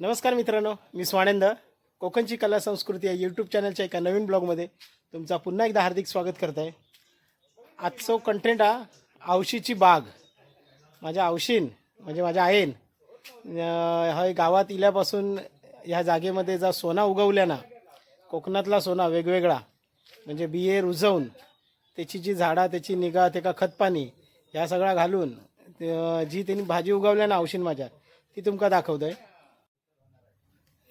नमस्कार मित्रांनो मी स्वानंद. कोकणची कला संस्कृती या यूट्यूब चॅनलच्या एका नवीन ब्लॉगमध्ये तुमचा पुन्हा एकदा हार्दिक स्वागत करत आहे आजचा कंटेंट हा आवशीची बाग. माझ्या आवशीन म्हणजे माझ्या आईन हय हा गावात इल्यापासून ह्या जागेमध्ये जा सोना उगवल्या ना कोकणातला सोना वेगवेगळा म्हणजे बिये रुजवून त्याची जी झाडा त्याची निगा त्याका खतपाणी ह्या सगळा घालून जी त्यांनी भाजी उगवल्या ना औशीन माझ्या ती तुमका दाखवतोय.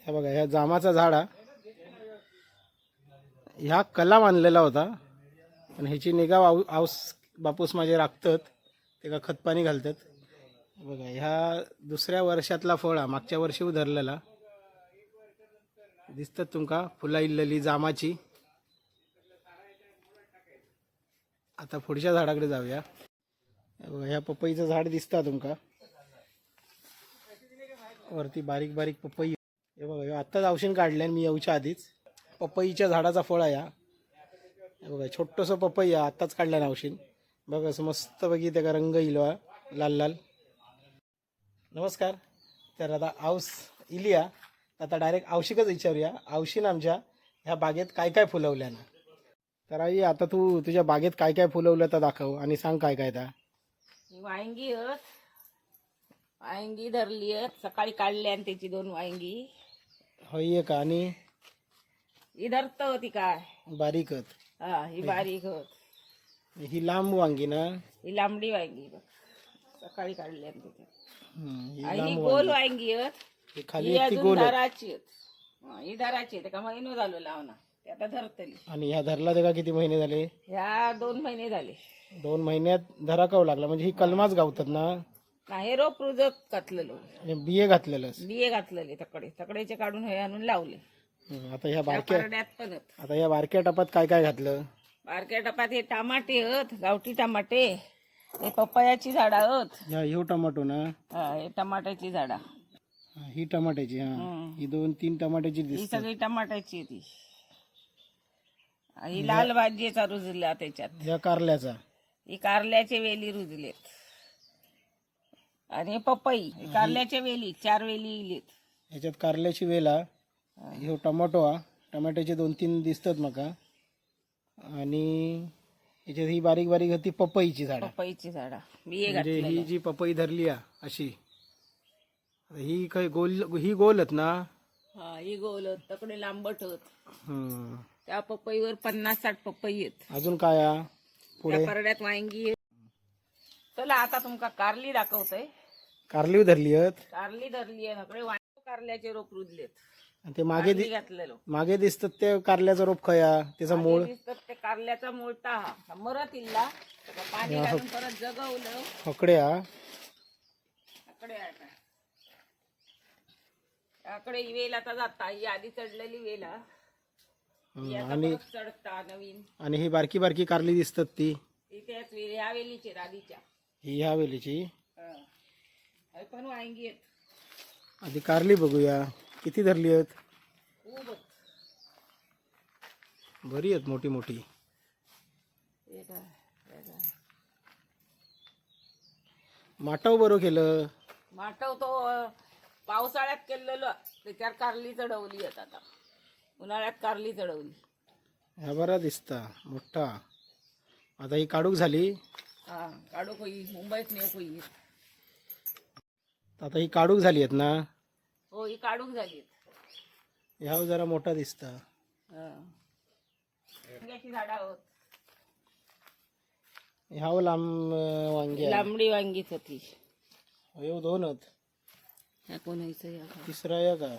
हे बघा ह्या जामाचा झाड हा. ह्या कलाम आणलेला होता. पण ह्याची निगा आऊ आऊस बापूस माझे राखतात. ते का खतपाणी घालतात. बघा ह्या दुसऱ्या वर्षातला फळ हा मागच्या वर्षी उधरलेला दिसतात तुमका फुला इल्लेली जामाची. आता पुढच्या झाडाकडे जाऊया. बघा, ह्या पपईचं झाड दिसता तुमका. वरती बारीक बारीक पपई हे बघा ह्यो आत्ताच औषध काढले मी येऊच्या आधीच. पपईच्या झाडाचा फळ आहे हा. हे बघा छोटंसं पपई आहे आत्ताच काढलं औषध. बघा असं मस्त बघी त्याचा रंग इलो लाल लाल. नमस्कार. तर आता औस इलिया आता डायरेक्ट औशिकच विचारूया. औशीन आमच्या ह्या बागेत काय काय फुलवल्या ना. तर आई आता तू तुझ्या बागेत काय काय फुलवलं तर दाखव आणि सांग काय काय त्या ही वांगी वांगी धरली आहेत. सकाळी काढली आणि त्याची दोन वांगी. होय का आणि ही धरत होती काय? बारीकत हा ही बारीक होत. ही लांब वांगी ना. ही लांबडी वांगी बघ. सकाळी काढली आणि हम्म, ही आणि ही लांब गोल वांगी. वांगी आहेत ही खाली ही एक ती अजून गोल आहे धराची आहेत हा, ही आहे का महिनो झालो लावना ते आता धरतली आणि ह्या धरला ते का किती महिने झाले? ह्या दोन महिने झाले. दोन महिन्यात धराकावं लागला? म्हणजे ही कलमाच गावतात ना. नाही रोप रुजत घातलेलो. हे बिये घातलेलंच. बिये घातलेले तकडे. तकडेचे काढून हे आणून लावले. आता ह्या त्या बारक्या परड्यात पण. आता ह्या बारक्या टपात काय काय घातलं? बारक्या टपात हे टमाटे आहेत गावठी टमाटे हे पपयाची झाडं ह्या ह्यो टमाटो ना? हा, हे टमाट्याची झाडा. हा, ही टमाट्याची हा. ही दोन तीन टमाट्याची ही दिसतात. सगळी टमाट्याची आहे ती. ही लाल भाजीचा रुजला त्याच्यात. ह्या कारल्याचा. ही कारल्याचे वेली रुजलेत. आणि हे पपई हे कारल्याच्या वेली चार वेली इलेत. ह्याच्यात कारल्याची वेला ह्यो टमाटो हा. टमाट्याचे दोन तीन दिसतात मका. आणि ह्याच्यात ही बारीक बारीक होती पपईची झाडं. पपईची झाडा. बिये म्हणजे घातलेले. ही जी पपई धरली आ अशी. ही काय गोल ही गोलत ना? हा ही गोल आहेत, तकडे लांबट होत हम्म. त्या पपईवर पन्नास साठ पपई आहेत. अजून काय आ? पुढे? त्या परड्यात वांगी आहेत. चला आता तुमका कारली दाखवतोय. कारली धरली आहेत. कारली धरली आहे नकडे कारल्याचे रोप रुजलेत. आणि ते मागे कारली घातलेलो. मागे दिसतात ते कारल्याचा रोप खया त्याचा मूळ. दिसतात ते कारल्याचा मोळता हा. मरत इल्ला. त्याला पाणी घालून परत जगवलं. फकडे हा अकडे आहे अकडे ही वेल आता जाता. ही आधी चढलेली वेल हा. आता आणि परत चढता नवीन. आणि ही बारकी बारकी कारली दिसतात ती. ती त्याच वेली. ह्या वेलीची आधीच्या. ही ह्या वेलीची. हा. हे आधी कारली बघूया. किती धरली आहेत? खूप आहेत. बरी आहेत मोठी मोठी. हे हे. माटाव बरं केलं. माटव तो पावसाळ्यात केलेलं. त्याच्यावर कारली चढवली आहेत आता. उन्हाळ्यात कारली चढवली. ह्या बरा दिसता. मोठा. आता ही काढूक झाली. हा काढू कोई मुंबईत नेऊ कोई आता ही काढूक झाली आहेत ना? हो ही काढूक झाली ह्या जरा मोठा दिसता. झाडं आहोत. ह्या लांब वांगी आहे. लांबडी वांगीच होती दोन आहेत ह्या कोण का? तिसरा या का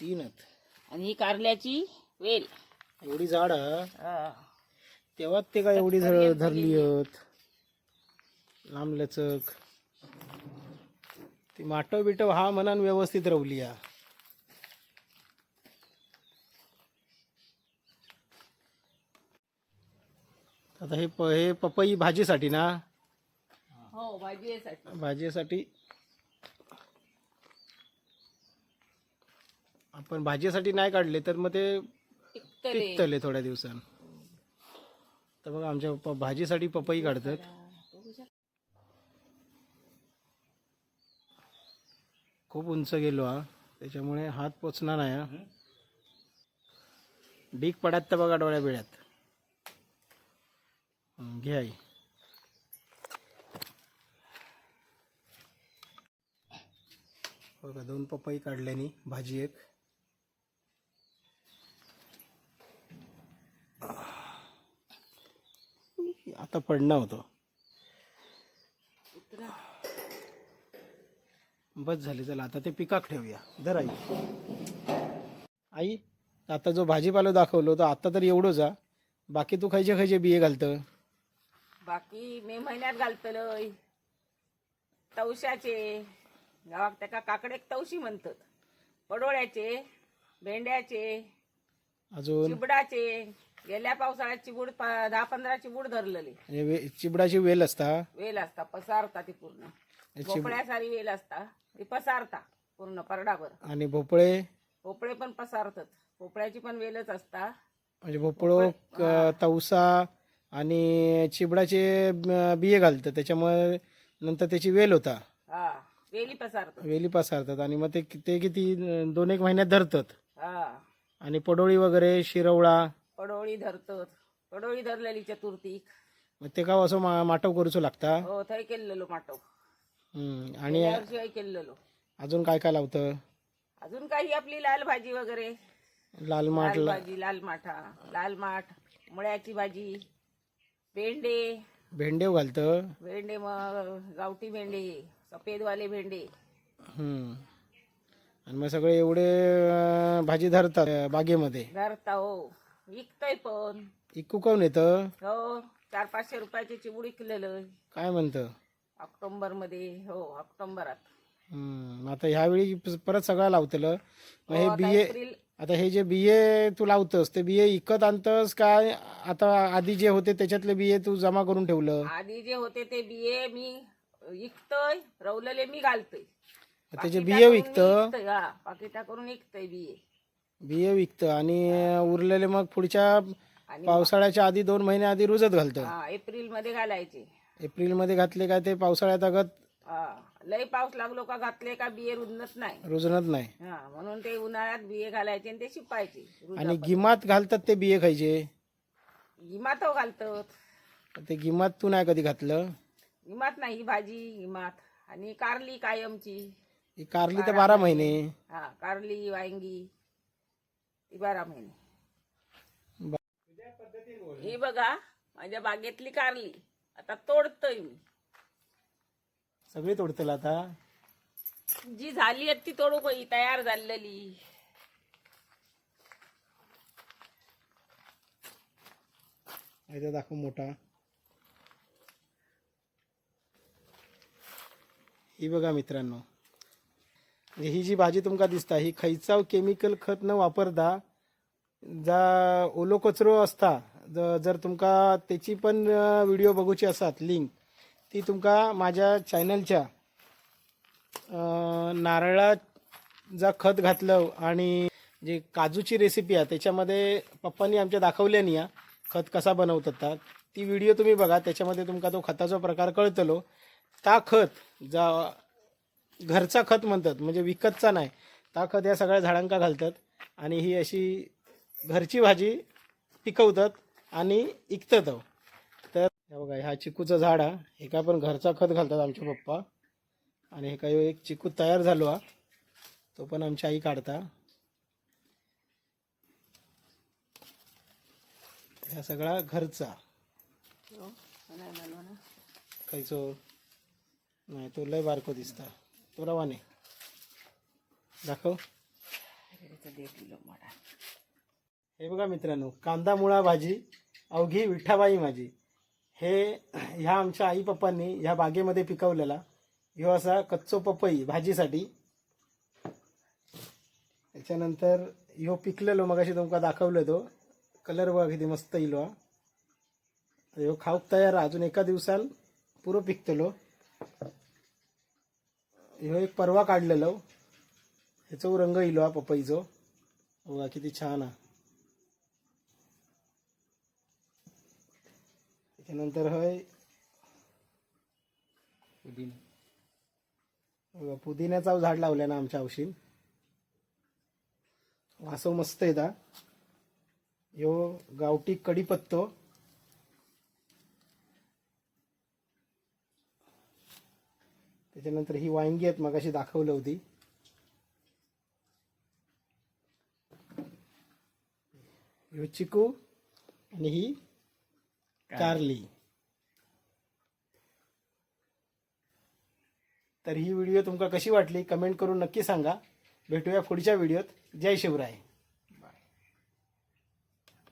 तीन आहेत आणि ही कारल्याची वेल. एवढी झाड? हा. तेव्हाच ते काय एवढी धर- धरली आहेत लांब लचक. ती माटव बिटव हा मनान व्यवस्थित रवली हा आता हे प हे पपई भाजीसाठी ना? हो भाजीसाठी. भाजीसाठी आपण भाजीसाठी नाही काढले तर मग ते टिकतले थोड्या दिवसांनी तर बघा आमच्या प- भाजीसाठी पपई काढतात. खूप उंच गेलो हा. त्याच्यामुळे हात पोचणार नाही हा. डीक पडत तर बघा डोळ्या बिळ्यात. घे आई. बघा दोन पपई काढल्यानी भाजी एक. आता पडणं होतं. बस झाली. चला आता ते पिकाक ठेवूया. धर आई. आई आता जो भाजीपाला दाखवलो तो आता तर एवढंच हा. बाकी तू खायचे खायचे बिये घालतं? बाकी मे महिन्यात घालतलंय तवशाचे गावात त्याका काकडेक तवशी म्हणतात. पडोळ्याचे भेंड्याचे अजून? चिबडाचे. गेल्या पावसाळ्यात चिबूड प- दहा पंधरा चिबूड धरलेले. म्हणजे वे- चिबडाची वेल असता? वेल असता पसारता ती पूर्ण. भोपळ्यासारी वेल असता. ती पसारता पूर्ण परडाभर. आणि भोपळे? भोपळे पण पसारतात. भोपळ्याची पण वेलच असता. म्हणजे भोपळो क- तवसा आणि चिबडाचे अं, बिये घालतात. त्याच्यामुळे नंतर त्याची वेल होता. हा वेली पसारतात. वेली पसारतात. आणि मग ते ते किती अं, दोन एक महिन्यात धरतात. हा. आणि पडोळी वगैरे शिरवळा? पडोळी धरतात. पडोळी धरलेली चतुर्थीक. मग ते का असं मा माटव करूचो लागता? हो थंय केलेलो माटो हम्म. आणि यावर्षी केलेलो अजून काय काय लावतं? अजून काही आपली लाल भाजी वगैरे. लाल माठ लाल ला- भाजी लाल माठा लाल माठ मुळ्याची भाजी भेंडे. भेंडेव घालतं? भेंडे मग गावठी भेंडे सफेदवाले भेंडे. हम्म. आणि मग सगळे एवढे अं, भाजी धरतात अं, बागेमध्ये. धरता हो. विकतय पण. इकू काऊन येतं? हो चार पाचशे रुपयाची चिबूड विकलेलं काय म्हणतं? ऑक्टोबरमध्ये हो ऑक्टोबरात. हम्म. आता ह्यावेळी प- परत सगळं लावतलं. मग हे हो, आता बिये एप्रिल आता हे जे बिये तू लावतस ते बिये इकत आणतस काय आता आधी जे होते त्याच्यातले बिये तू जमा करून ठेवलं? आधी जे होते ते बिये मी विकतय रवलेले मी घालतोय. त्याचे बिये विकतं? हा पाकिटा करून विकतय बिये बिये विकतं आणि उरलेले मग पुढच्या आणि पावसाळ्याच्या आधी दोन महिने आधी रुजत घालतं. हा एप्रिलमध्ये घालायचे. एप्रिलमध्ये घातले काय ते पावसाळ्यात अगत हा लय पाऊस लागलो का घातले का बिये रुजत नाही. रुजणत नाही. हा म्हणून ते उन्हाळ्यात बिये घालायचे आणि ते शिपायचे आणि गिमात घालतात ते बिये खायचे. हिमात घालतात. ते गिमात तू नाही कधी घातलं? हिमात नाही ही भाजी हिमात आणि कारली कायमची. ही कारली तर बारा महिने. हा कारली वांगी ती बारा महिने. ही बघा माझ्या बागेतली कारली. आता तोडतोय मी. सगळी तोडतील आता. जी झाली आहेत ती तोडू बाई तयार झालेली. दाखव मोठा. ही बघा मित्रांनो. म्हणजे ही जी भाजी तुमका दिसता ही खैचा केमिकल खत न वापरता जा ओलो कचरो असता जर तुमका त्याची पण व्हिडिओ बघूची असतात लिंक ती तुमका माझ्या चॅनलच्या नारळाचा जा खत घातलं आणि जे काजूची रेसिपी आहे त्याच्यामध्ये पप्पांनी आमच्या दाखवल्यानी या खत कसा बनवतात ती. व्हिडिओ तुम्ही बघा त्याच्यामध्ये तुमका तो खताचा प्रकार कळतलो. ता खत जा घरचा खत म्हणतात म्हणजे विकतचा नाही. ता खत या सगळ्या झाडांका घालतात आणि ही अशी घरची भाजी पिकवतात. आणि इकतात. तर हे बघा ह्या चिकूचं झाड हा हे काय पण घरचा खत घालतात आमचे पप्पा. आणि हे काही एक चिकू तयार झालो हा. तो पण आमची आई काढता. ह्या सगळा घरचा. खायचो नाही तो लय बारको दिसता. तो रवाने. दाखव. हे बघा मित्रांनो कांदा मुळा भाजी. अवघी विठाबाई माझी. हे ह्या आमच्या आई पप्पांनी ह्या बागेमध्ये पिकवलेला. ह्यो असा कच्चो पपई भाजीसाठी. त्याच्यानंतर ह्यो पिकलेलो मगाशी तुमका दाखवलं तो. कलर बघा किती मस्त येलो हा ह्यो खाऊक तयार अजून एका दिवसान पुरो पिकतलो. ह्यो एक परवा काढलेलो. ह्याचो रंग इलो हा पपईचो. बघा किती छान हा त्याच्यानंतर हय. बघा, पुदिन्याचा झाड लावलाय ना आमच्या औषध वासव मस्त येता यो गावठी कढीपत्तो त्याच्यानंतर ही वांगी आहेत मग अशी दाखवली होती. ह्यो चिकू आणि ही कार्ली. तर ही व्हिडिओ तुमका कशी वाटली? कमेंट करून नक्की सांगा. भेटूया पुढच्या व्हिडिओत. जय शिवराय.